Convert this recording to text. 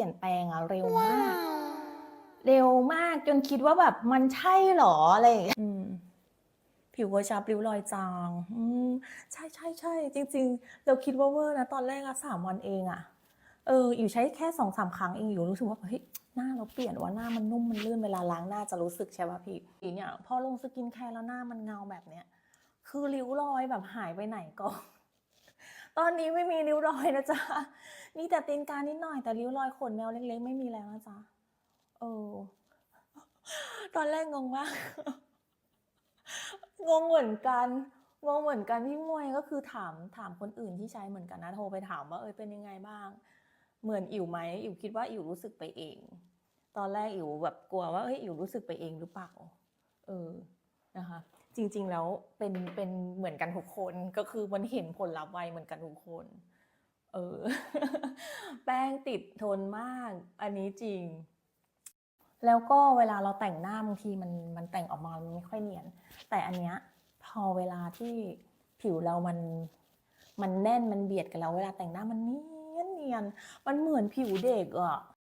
ลี่ยนแปลงอะเร็วมาก เร็วมากจนคิดว่าแบบมันใช่เหรออะไรอย่างเงี้ยอืมผิวกระชับริ้วรอยจางอืมใช่ใช่ใช่จริง ๆ เราคิดว่าเวอร์นะตอนแรกอะสามวันเองอะเออ อยู่ใช้แค่สองสามครั้งเองอยู่รู้สึกว่าเฮ้ยหน้าเราเปลี่ยนว่าหน้ามันนุ่มมันลื่นเวลาล้างหน้าจะรู้สึกใช่ป่ะพี่ทีเนี่ยพอลงสกินแคร์แล้วหน้ามันเงาแบบเนี้ยคือริ้วรอยแบบหายไปไหนก่อน ตอนนี้ไม่มีริ้วรอยนะจ๊ะมีแต่ตีนกานิดหน่อยแต่ริ้วรอยขนแมวเล็กๆ ไม่มีแล้วนะจ๊ะเออตอนแรกงงมาก งงเหมือนกัน งงเหมือนกันพี่มวยก็คือถามถามคนอื่นที่ใช้เหมือนกันนะโทรไปถามว่าเอยเป็นยังไงบ้าง เหมือนอิ๋วไหมอิ๋วคิดว่าอิ๋วรู้สึกไปเอง ตอนแรกอิ๋วแบบกลัวว่าเอ้ยอิ๋วรู้สึกไปเองหรือเปล่า เออนะคะ จริง ๆ แล้วเป็นเป็นเหมือนกันทุกคนก็คือมันเห็นผลลัพธ์ไวเหมือนกันทุกคน เออ แป้งติดทนมาก อันนี้จริง แล้วก็เวลาเราแต่งหน้าบางทีมันมันแต่งออกมามันไม่ค่อยเนียน แต่อันเนี้ยพอเวลาที่ผิวเรามันมันแน่นมันเบียดกันแล้ว เวลาแต่งหน้ามันเนียนเนียนมันเหมือนผิวเด็กอะ